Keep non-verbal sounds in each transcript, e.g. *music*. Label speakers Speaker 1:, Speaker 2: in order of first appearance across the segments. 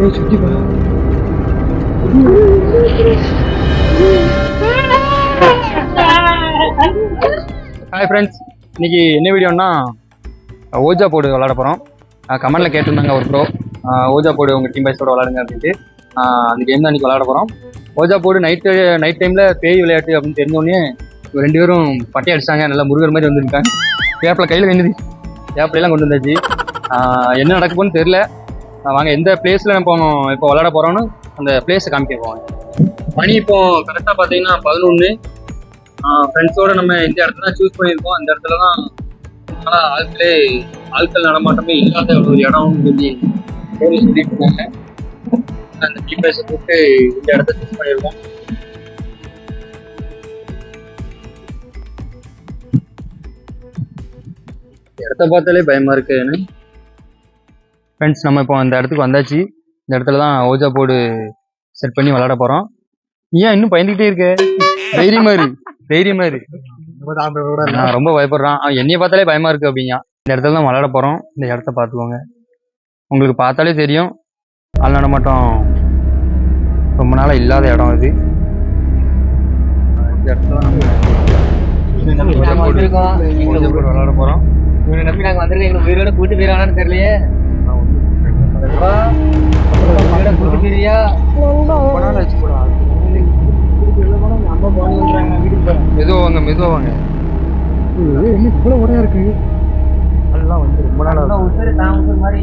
Speaker 1: ஏய் சுத்தி பா
Speaker 2: ஹாய் ஃப்ரெண்ட்ஸ் இன்னைக்கு என்ன வீடியோன்னா ஓஜா போர்டு விளாட போகிறோம் கமெண்டில் கேட்டிருந்தாங்க ஒரு ப்ரோ ஓஜா போர்டு உங்கள் டீம் பைஸோட விளாடுங்க அப்படின்ட்டு. அந்த கேம் தான் இன்றைக்கி விளாட போகிறோம் ஓஜா போர்டு நைட்டு நைட் டைமில் பேய் விளையாட்டு அப்படின்னு தெரிஞ்சோடனே ரெண்டு பேரும் பட்டை அடிச்சாங்க. நல்லா முருகர் மாதிரி வந்துருக்காங்க. வேப்பில் கையில் வேண்டியது வேப்பிலாம் கொண்டு வந்தாச்சு? என்ன நடக்கும்னு தெரில வாங்க எந்த பிளேஸில் இப்போ இப்போ விளாட போகிறோன்னு அந்த பிளேஸை காமிக்க போவாங்க மணி இப்போ கரெக்டாக பார்த்தீங்கன்னா பதினொன்று ஃப்ரெண்ட்ஸோட நம்ம இந்த இடத்துல சூஸ் பண்ணியிருக்கோம் அந்த இடத்துல தான் ஆனால் ஆட்களே ஆட்கள் நடமாட்டமே இல்லாத ஒரு இடம் சொல்லி பேர் சொல்லிட்டு இருந்தாங்க. அந்த ஜிபிஎஸ் போட்டு இந்த இடத்த சூஸ் பண்ணியிருக்கோம். இடத்த பார்த்தாலே பயமா இருக்கு எனக்கு ஃப்ரெண்ட்ஸ் நம்ம இப்போ அந்த இடத்துக்கு வந்தாச்சு. இந்த இடத்துல தான் ஓஜா போர்டு செட் பண்ணி விளாட போகிறோம் ஏன் இன்னும் பயந்துகிட்டே இருக்க? தைரியமா இரு தைரியமா இரு நான் ரொம்ப பயப்படுறான். அவன் என்னைய பார்த்தாலே பயமா இருக்கு அப்படிங்க இந்த இடத்துல தான் விளாட போகிறோம் இந்த இடத்த பார்த்துக்கோங்க. உங்களுக்கு பார்த்தாலே தெரியும். ஆள் நடமாட்டம் ரொம்ப நாளாக இல்லாத இடம் இது இந்த இடத்துல நம்ம
Speaker 1: இவனை நம்பி நாங்கள் வந்திருக்கோம். எங்களுக்கு உயிரோட கூட்டு போயிடறான்னு தெரியலையே. உயிரோட கூட்டு போயிரியா
Speaker 2: ரொம்ப நாள் ஆச்சு போல.
Speaker 1: அம்மா போனாங்க வீட்டுக்கு போறேன்
Speaker 2: மெதுவா வாங்க மெதுவா வாங்க
Speaker 1: இவ்வளவு உடையா இருக்கு
Speaker 2: அதெல்லாம் வந்து ரொம்ப நாள்
Speaker 1: மாதிரி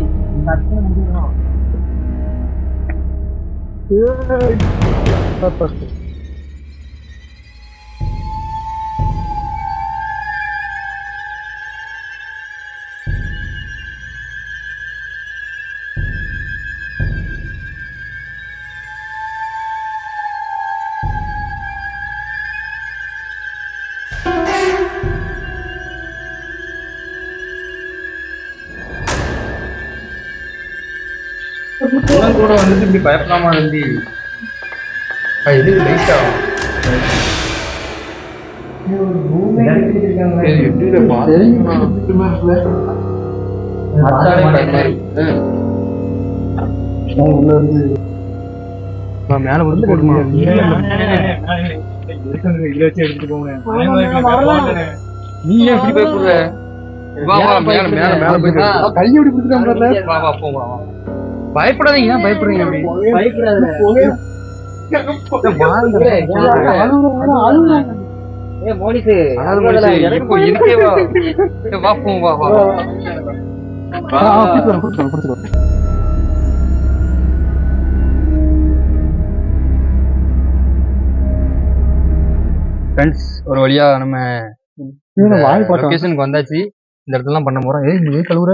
Speaker 1: சத்தம்
Speaker 2: கூட வந்துட்டு இப்படி பயப்படாம இருந்து. இது லைட்டா மேல வந்து போடுமா நீ ஏன் இப்படி பயப்படுற? வா வா மேல மேல மேல போய் வா வா. பயப்படாதீங்க ஏன் பயப்படுறீங்க ஃப்ரெண்ட்ஸ் ஒரு வழியா நம்ம லொகேஷனுக்கு வந்தாச்சு. இந்த இடத்துலலாம் பண்ண போறோம். ஏய் நீ கழுவுற?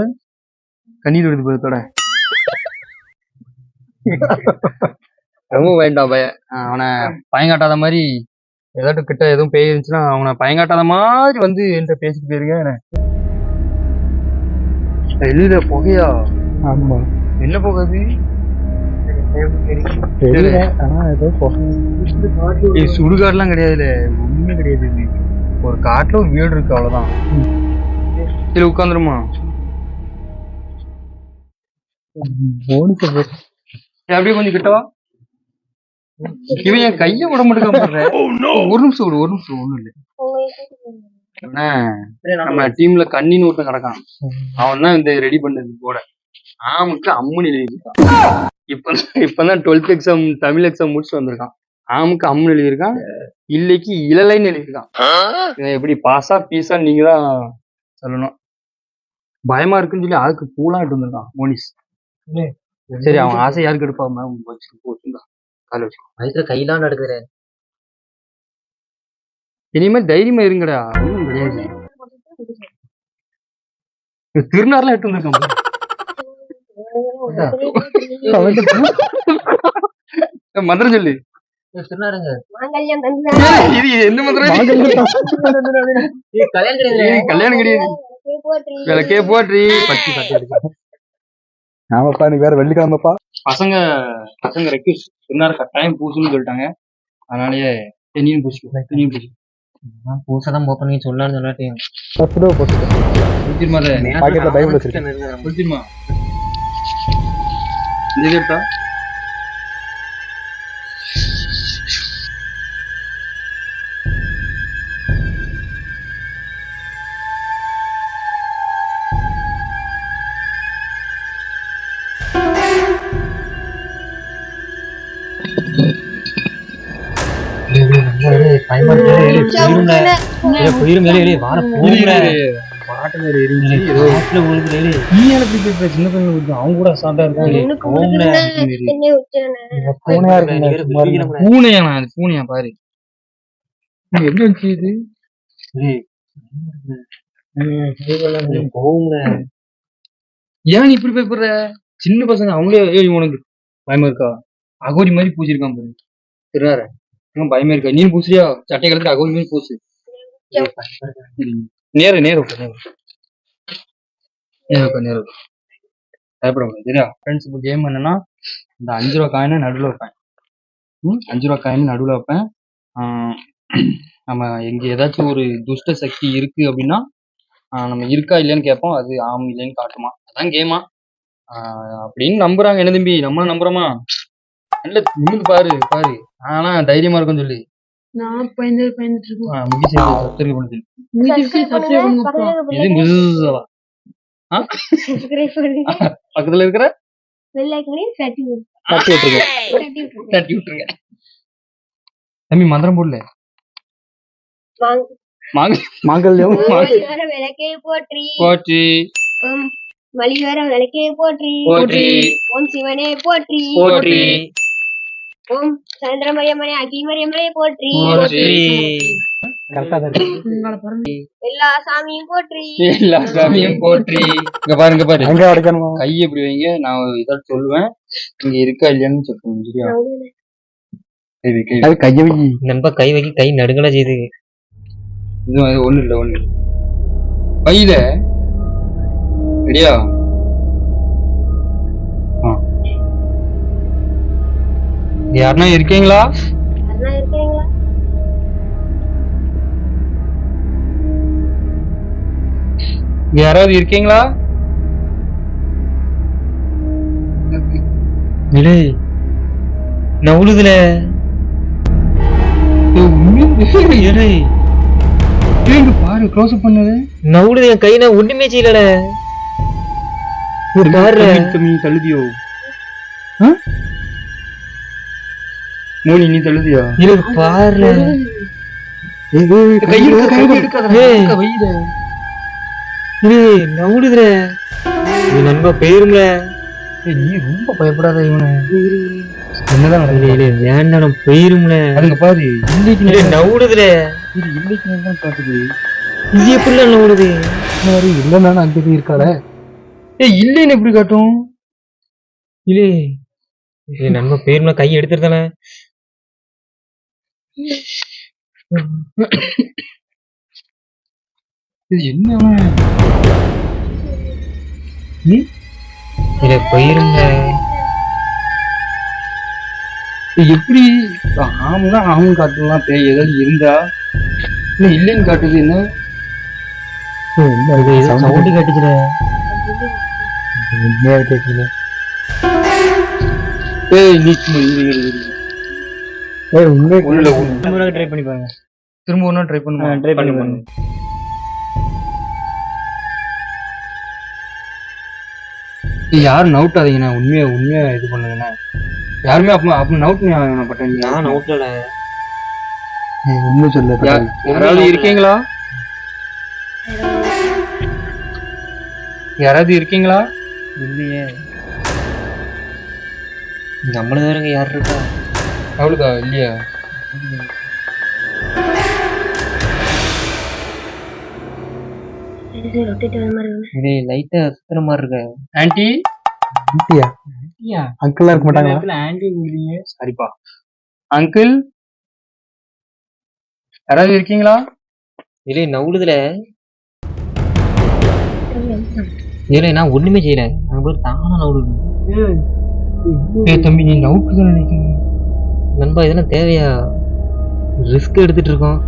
Speaker 2: கண்ணீர் வருது பதத்தோட ரொம்ப வேண்டாம் பய அவனை பயங்காட்டாத மாதிரி ஏதாட்டும் கிட்ட எதுவும் பேய் இருந்துச்சுன்னா அவனை பயங்காட்டாத மாதிரி வந்து என்கிட்ட பேசிட்டு போயிருக்க வெளியில புகையா?
Speaker 1: ஆமா.
Speaker 2: என்ன போகாது? சுடுகாடுலாம் கிடையாதுல. ஒண்ணுமே கிடையாது ஒரு காட்டுல ஒரு வீடு இருக்கு அவ்வளவுதான். இதுல உட்காந்துருமா
Speaker 1: மோனிஸ்
Speaker 2: அப்படியே கொஞ்சம் கிட்டவா இவன் என் கைய விட மாட்டேங்க *laughs* ஒரு நிமிஷம் ஒரு நிமிஷம் ஒண்ணும் இல்ல. நம்ம டீம்ல கண்ணின்னு ஒருத்தன் கிடக்கான். அவன் தான் இந்த ரெடி பண்ணது போட ஆமுக்கு அம்மன் எழுதியிருக்கான் இப்ப இப்பதான் டுவெல்த் எக்ஸாம் தமிழ் எக்ஸாம் முடிச்சுட்டு வந்திருக்கான். ஆமுக்கு அம்மன் எழுதியிருக்கான். இல்லைக்கு இளலைன்னு எழுதியிருக்கான். எப்படி பாஸா பீஸா நீங்க தான் சொல்லணும். பயமா இருக்குன்னு சொல்லி அதுக்கு பூலாம் இட்டு வந்திருக்கான் மோனிஸ். சரி அவன் ஆசை யாருக்கு எடுப்பா மேம்? வச்சு போச்சுடா கால
Speaker 1: வயிற்றுல கையெல்லாம் நடக்குறேன்.
Speaker 2: இனிமேல் தைரியமா இருங்கடா. ஒன்றும் கிடையாது இவன் திருநாறுலாம் எடுத்து வந்திருக்கான் மந்திரம் சொல்லு?
Speaker 1: கல்யாணம் கிடையாது.
Speaker 2: விளக்கே போற்றி பட்டி பட்டி அடிக்கும்
Speaker 1: ஆமாப்பா நீ வேற வெள்ளிக்கிழமைப்பா.
Speaker 2: பசங்க பசங்க ரெக்யூஸ் திருநாறு கட்டாயம் பூசுன்னு சொல்லிட்டாங்க. அதனாலயே தென்னியும் பூசிக்கோ தென்னியும் பூசிக்கோ.
Speaker 1: பூசதான் போப்ப நீ சொல்லான்னு சொல்லாட்டியும்
Speaker 2: புரிஞ்சிருமா
Speaker 1: பாக்கெட்ல பைபிள் வச்சிருக்கேன்.
Speaker 2: புரிஞ்சிருமா
Speaker 3: என்னை.
Speaker 1: பூனையா இருக்குங்க, சும்மா இருங்க.
Speaker 2: பூனையா அது பூனையா பாரு. வந்துச்சு இது. ஏன் இப்படி பயப்படுற? சின்ன பசங்க அவங்களே ஏய் உனக்கு பயமா இருக்கா? அகோரி மாதிரி பூசிருக்கான் பாரு. திருவார பயமா இருக்கா? நீ பூசுறியா சட்டை கலத்துல அகோரி மாதிரி பூசு. நேரு நேரு நேரு. நேரு. பயப்படக்கூடாது சரியா? ஃப்ரெண்ட்ஸ் இப்போ கேம் என்னன்னா இந்த அஞ்சு ரூபா காயினை நடுவில் வைப்பேன். ம்? அஞ்சு ரூபா காயின் நடுவில் வைப்பேன். ஆஹ் நம்ம எங்க ஏதாச்சும் ஒரு துஷ்ட சக்தி இருக்கு அப்படின்னா நம்ம இருக்கா இல்லையான்னு கேட்போம். அது ஆம் இல்லைன்னு காட்டுமா. அதான் கேமா அப்படின்னு நம்புறாங்க. என்ன தம்பி? நம்மளும் நம்புறோமா? நல்ல நிமிந்து பாரு பாரு. ஆனா தைரியமா இருக்கும்னு சொல்லி.
Speaker 4: நான் பயந்து பயந்துட்டு இருக்கோம்
Speaker 2: முகிச்சு சப்ஸ்கிரைப்
Speaker 3: பக்கத்துல
Speaker 2: இது
Speaker 3: பண்ணுங்க.
Speaker 2: இருக்கிற?
Speaker 3: ஐயும் தட்டி விடுங்க.
Speaker 2: தட்டி விட்டுருங்க.
Speaker 3: தட்டி விட்டுருங்க.
Speaker 2: தட்டி விட்டுருங்க. தம்பி மந்திரம் போடல.
Speaker 3: வாங்க.
Speaker 2: மாங்க
Speaker 1: மாங்கல்யம்.
Speaker 3: மலிவர விளக்கே போற்றி.
Speaker 2: போற்றி.
Speaker 3: ஓம் மலிவர விளக்கே போற்றி.
Speaker 2: போற்றி.
Speaker 3: ஓம் சிவனே போற்றி.
Speaker 2: போற்றி.
Speaker 3: ஓம் சந்திரமரியம்மனே அகிமரியம்மனே போற்றி. எல்லா சாமியும் போற்றி
Speaker 2: எல்லா சாமியும் போற்றி இங்க பாருங்க பாரு
Speaker 1: எங்க அடைக்கணுமா
Speaker 2: கை எப்படி வைங்க நான் ஏதாவது சொல்லுவேன் இங்க இருக்கா இல்லையான்னு செக் பண்ணுங்க சரியா கை.
Speaker 1: அது கைய வை
Speaker 5: வைக்க கை நடுங்கல செய்யுது
Speaker 2: இது ஒண்ணு இல்ல ஒண்ணு இல்ல வையில ரெடியா யாருன்னா இருக்கீங்களா? யாராவது இருக்கீங்களா?
Speaker 5: இலே நவுளுதுல
Speaker 2: பாரு க்ளோஸ் அப் பண்ணது
Speaker 5: நவுளுது என் ஒண்ணுமே செய்யலட. பாரு
Speaker 2: தம்பி தள்ளுதியோ. ஆ? மோனி நீ தள்ளுதியா
Speaker 5: இரு பாரு இது நண்பா போயிரும்ல
Speaker 2: ஏய், நீ ரொம்ப பயப்படாத இவனு. என்னதான்
Speaker 5: வேண்டாம் போயிரும்ல.
Speaker 2: அதுங்க பாரு இன்னைக்கு
Speaker 5: நவுளுதுல
Speaker 2: இது இன்னைக்கு தான் காட்டுது
Speaker 5: இது எப்படில நவுளுது
Speaker 2: மாதிரி இல்லைன்னா அங்கே இருக்காள ஏய் இல்லைன்னு எப்படி காட்டும்?
Speaker 5: இலே இது நண்பா போயிரும்ல கை எடுத்துருதானே
Speaker 2: இது என்ன இது எப்படி? ஆம்னா ஆமும் காட்டலாம் பேய் ஏதாவது இருந்தா? இல்ல இல்லைன்னு காட்டுது என்ன?
Speaker 5: சவுண்டு கேட்டுச்சுல
Speaker 1: உண்மையா கேட்கல
Speaker 2: ஏய் நீ ஒண்ணும் இல்ல.
Speaker 5: ட்ரை பண்ணி பாருங்க.
Speaker 2: திரும்ப ஒன்னும் ட்ரை பண்ணுமா
Speaker 5: ஆ, try பண்ணி பாருங்க.
Speaker 2: யாரும் நவுட்டாதீங்கண்ணா உண்மையா உண்மையா இது பண்ணுங்கண்ணா. யாருமே அப்ப அப்ப நவுட் நான் பட்டேன்
Speaker 5: நான் அவுட்ல
Speaker 1: உண்மை சொல்ல
Speaker 2: யாராவது இருக்கீங்களா? யாராவது இருக்கீங்களா?
Speaker 5: இல்லையே. நம்மள வேறங்க யார் இருக்கா?
Speaker 2: அவளுக்கா? இல்லையா?
Speaker 3: இது
Speaker 5: லைட்டா சுத்துற மாதிரி இருக்க.
Speaker 2: ஆன்ட்டி
Speaker 1: அங்கிள்லாம் இருக்க மாட்டாங்களா?
Speaker 2: ஆன்ட்டி சரிப்பா. அங்கிள் யாராவது இருக்கீங்களா?
Speaker 5: இல்ல நவுளுதுல இல்ல நான் ஒண்ணுமே செய்யல. நான் போய் தானா நவுளுது
Speaker 2: தம்பி நீ நவுட்டு தான் நினைக்கிறேன்
Speaker 5: நண்பா இதெல்லாம் தேவையா? ரிஸ்க் எடுத்துட்டு இருக்கோம்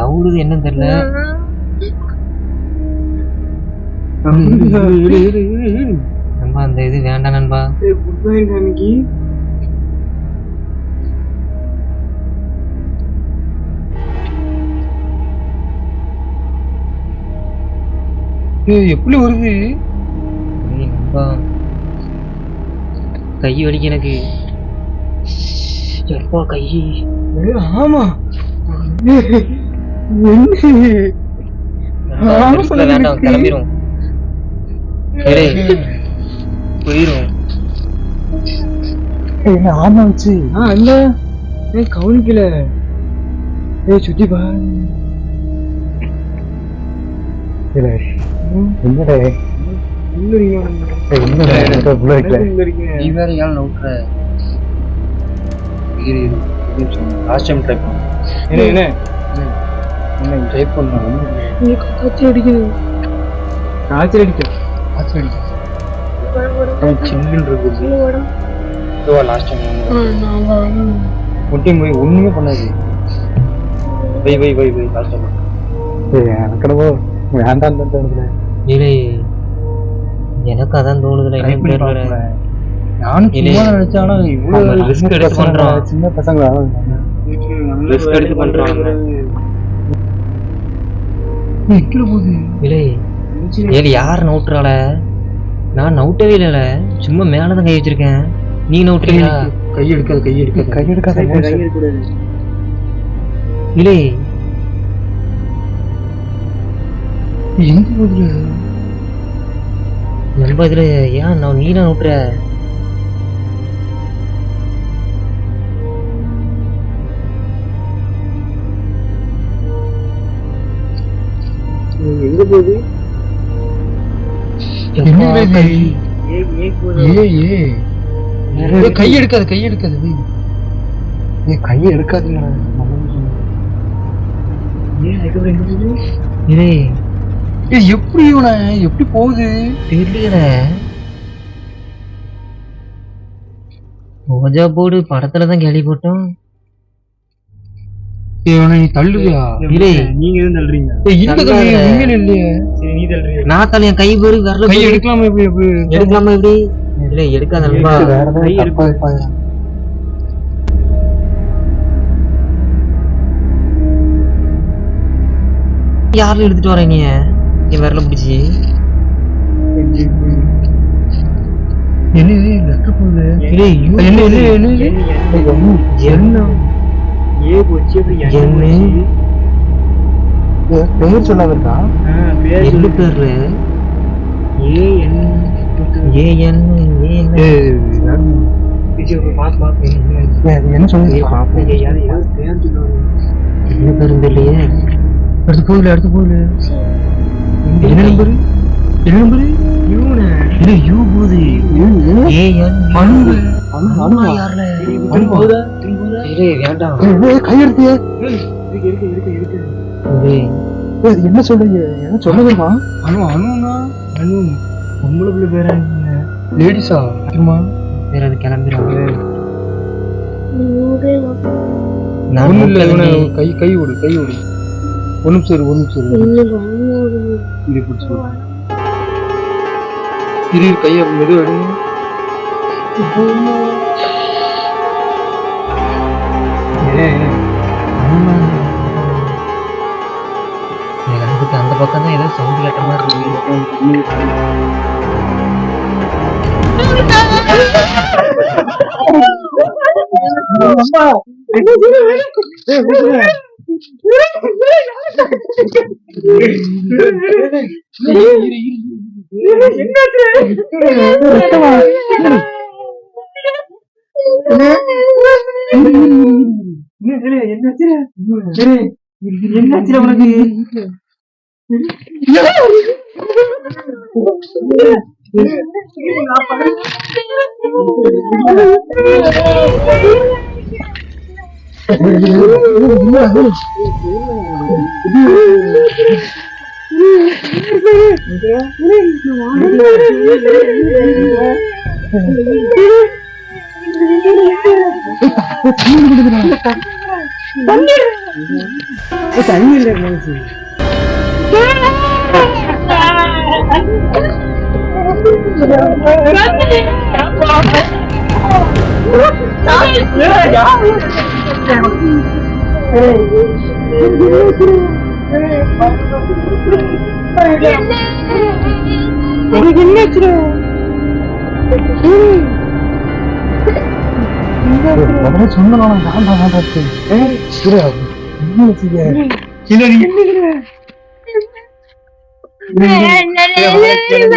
Speaker 5: நவுளுது என்னன்னு தெரியல. நண்பா அந்த இது வேண்டாம் நண்பா.
Speaker 2: எப்படி வருது?
Speaker 5: நண்பா. கை வலிக்கு எனக்கு. எப்பா கை?
Speaker 2: ஆமா.
Speaker 5: வேண்டாம் போயிரும்
Speaker 1: என்ன ஆமா வச்சு?
Speaker 2: ஆ இல்ல ஏய் கவனிக்கல. ஏய் சுத்தி
Speaker 1: என்னடா
Speaker 5: லாஸ்ட் டைம் ட்ரை பண்ணு
Speaker 2: என்ன என்ன
Speaker 1: என்ன? ட்ரை
Speaker 4: எனக்கு காய்ச்சல் அடிக்குது.
Speaker 2: காய்ச்சல் அடிக்க காய்ச்சல் அடிக்க
Speaker 1: சில்லுன்னு இருக்குது.
Speaker 4: Last time.
Speaker 1: முட்டி போய் ஒண்ணுமே பண்ணாது வை வை வை வை லாஸ்ட் டைம் எனக்கடவோ வேண்டாம் தான் தோணுது
Speaker 5: இல்லை எனக்கு அதான் தோணுதுல
Speaker 1: நானும். சும்மா நினைச்சேன் ஆனா
Speaker 5: அவன்
Speaker 1: இவ்வளவு
Speaker 5: எடுத்து
Speaker 1: பசங்க,
Speaker 5: பண்றான்.
Speaker 1: சின்ன பசங்களா?
Speaker 5: ரிஸ்க் எடுத்து பண்றாங்க
Speaker 2: நிக்கிற போது
Speaker 5: இல்லை ஏழு யார் நவுட்டுறாள நான் நவுட்டவே இல்லைல. சும்மா மேலதான் கை வச்சிருக்கேன். நீ நவுட்டுறீங்களா
Speaker 2: கை எடுக்காது கை எடுக்காது
Speaker 1: கை எடுக்காத.
Speaker 5: இல்லை
Speaker 2: எங்க போகுது
Speaker 5: நம்ம இதுல ஏன் நான் நீ தான் நவுட்டுற
Speaker 2: எங்க போகுது?
Speaker 5: கை.
Speaker 2: ஏ ஏ ஏய், கை எடுக்காது கை எடுக்காது வை.
Speaker 1: ஏய் கையை எடுக்காதீங்க
Speaker 5: இல்லை
Speaker 2: எப்படி இவனை? எப்படி போகுது?
Speaker 5: தெரியல ரோஜா போடு படத்துல தான் கேள்வி போட்டோம்.
Speaker 2: ஏய், இவனை நீ தள்ளுவியா?
Speaker 5: இல்லை
Speaker 1: நீங்க எதுவும் தள்ளுறீங்க.
Speaker 2: உண்மையில இல்லையே.
Speaker 1: நீ தள்ளுறீங்க
Speaker 5: நான் என் கை பேரு வரல
Speaker 2: கை எடுக்கலாமா எப்படி எப்படி?
Speaker 5: எடுக்கலாமா எப்படி? இல்லை எடுக்காத நண்பா
Speaker 1: தப்பா இருப்பாங்க
Speaker 5: யாரில் எடுத்துட்டு வர நீ? என் விரல பிடிச்சி
Speaker 2: என்ன இது, லெட்டர் போகுது என்ன என்ன என்ன
Speaker 5: என்ன என்ன
Speaker 1: பேர் இருக்கா
Speaker 5: என்ன பேரு ஏ என் ஏ என்ன
Speaker 1: ஏய், என்ன சொல்லுங்க
Speaker 5: பேரு
Speaker 2: அடுத்து என்ன நம்பரு? என்ன நம்பரு?
Speaker 5: இல்லை யூ போகுது ஏ என்
Speaker 2: அன்பு.
Speaker 5: அம்மா யாருல இல்லை வேண்டாம்.
Speaker 1: கை எடுத்தியே என்ன சொல்றீங்க? என்ன சொல்லுங்கம்மா
Speaker 2: அனு அனுனா? அனு பொம்பளை பிள்ளை பேரா லேடிஸா? தெரியுமா
Speaker 5: வேற அது கிளம்பிடுறாங்க.
Speaker 3: நீங்களே
Speaker 5: நான்
Speaker 2: கை கை விடு கை விடு ஒரு நிமிஷம் இரு, ஒரு நிமிஷம் இரு. பிடிச்சு. இரு கையை மெது எடுங்க
Speaker 5: அந்த பக்கம் தான் ஏதோ சவுண்ட் கேட்ட மாதிரி இருக்கு
Speaker 1: என்னாச்சு உனக்கு நான் தண்ணியில் மனசு Yeah.
Speaker 4: 그냥 그래 그래 그래 그래
Speaker 1: 우리 힘내주래 나는
Speaker 4: 전문
Speaker 1: 하나 한판 한판 할게 에이 그래하고 힘내주게 기다리
Speaker 4: 힘내주래 힘내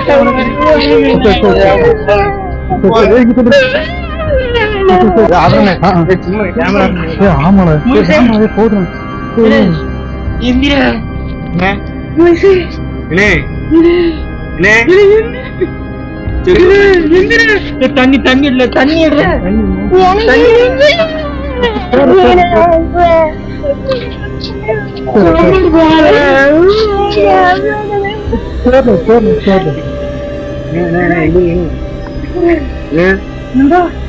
Speaker 1: சேரணும், சேரணும்.
Speaker 4: வாழ போகல நான் சுண்டல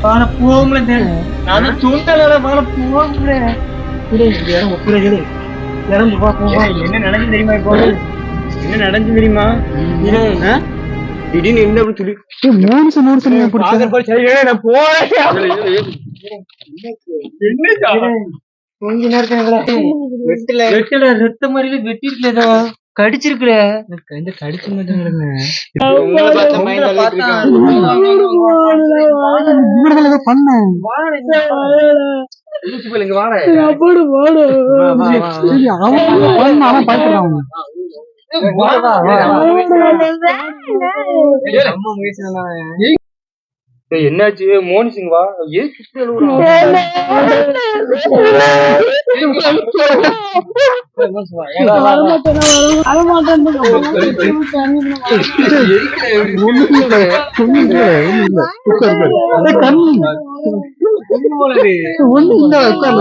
Speaker 4: வாழ போகல இறந்து பாப்போம் என்ன நடந்து தெரியுமா இப்போ? என்ன நடந்து தெரியுமா? திடீர்னு என்ன அப்படி சொல்லி
Speaker 1: மோனிஷா, நீ ஏன் பிடிச்ச?
Speaker 4: நான் போறேன் கொஞ்ச நேரத்துல வெட்டல வெட்டல ரத்த மாதிரி வெட்டி இருக்கல கடிச்சிருக்கல இந்த கடிச்ச மாதிரி
Speaker 1: இவர்கள் ஏதோ
Speaker 2: என்னாச்சு மோகன் சிங் வா
Speaker 1: இல்ல, இல்ல.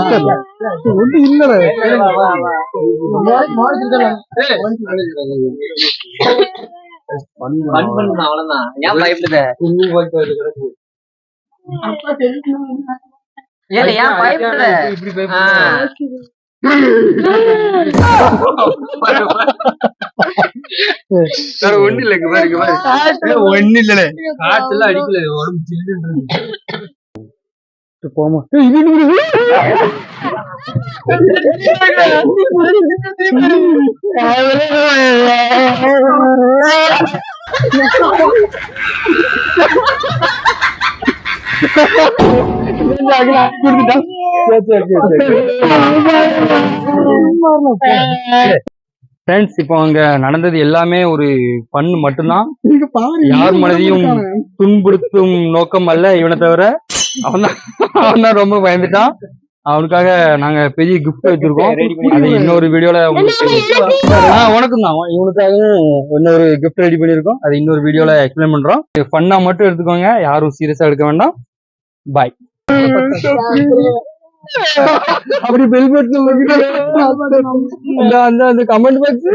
Speaker 1: உட்காரு.
Speaker 5: அவ்வளவுதான். ஏன் பயப்படுத ஏன் ஏன் பயப்படுத
Speaker 2: இப்படி பயப்படுற? ஒண்ணு இல்ல. ஒண்ணு இல்ல காய்ச்சல் அடிக்கல உடம்பு இருக்கு.
Speaker 1: போமா.
Speaker 2: ஃப்ரெண்ட்ஸ் இப்போ அங்க நடந்தது எல்லாமே ஒரு ஃபன் மட்டும்தான். யார் மனதையும் துன்புறுத்தும் நோக்கம் அல்ல இவனை தவிர அவன் தான் அவன் தான் ரொம்ப பயந்துட்டான். அவனுக்காக நாங்க பெரிய கிஃப்ட் வச்சிருக்கோம். அது இன்னொரு வீடியோல உனக்கும் தான் இவனுக்காகவும் இன்னொரு கிஃப்ட் ரெடி பண்ணியிருக்கோம். அது இன்னொரு வீடியோல எக்ஸ்பிளைன் பண்றோம். ஃபன்னா மட்டும் எடுத்துக்கோங்க. யாரும் சீரியஸா எடுக்க வேண்டாம். பாய் அப்படி பெல் *laughs* அந்த அந்த கமெண்ட் பாக்ஸ்